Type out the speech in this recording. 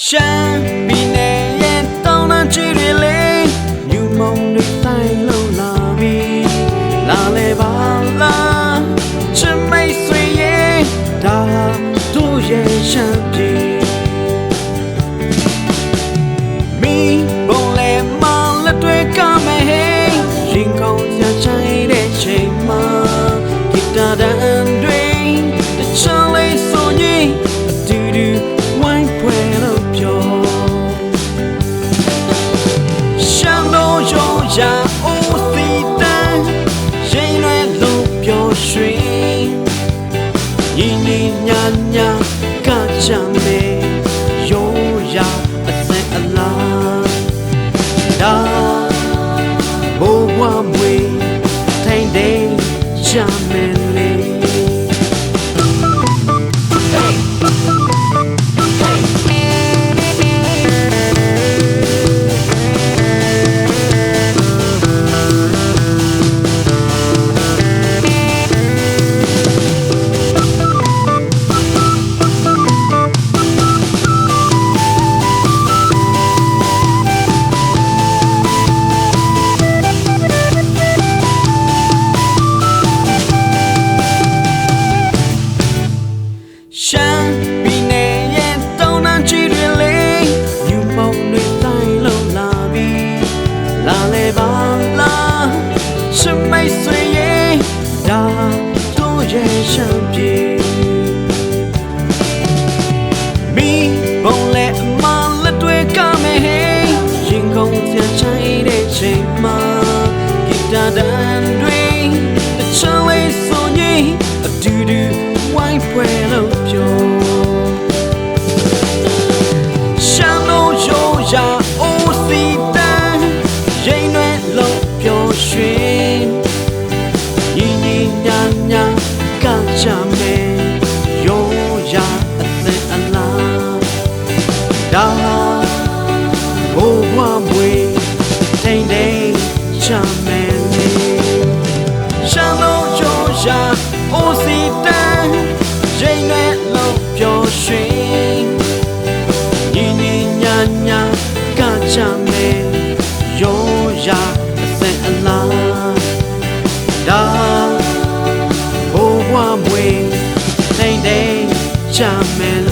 ရှမ်းပြည်နယ်ရဲ့တောင်တန်းကြီးတွေလေးမြုံမုံတွေတိုင်းလုံလာပြီလာလေပါလားချစ်မိတ်ဆွေရဲ့ဒါတို့ရဲ့ရှမ်းပြည်မိဘုံလေးမလက်တွေကမဲ့ဟိရင်ကောင်းချမ်း လာလေပါလား什么岁月，大多也相比。 ကြမယ်ရိုးရာအသင်အလားဒါဘိုးဘွားမွေထိန်ထိန်ချမယ်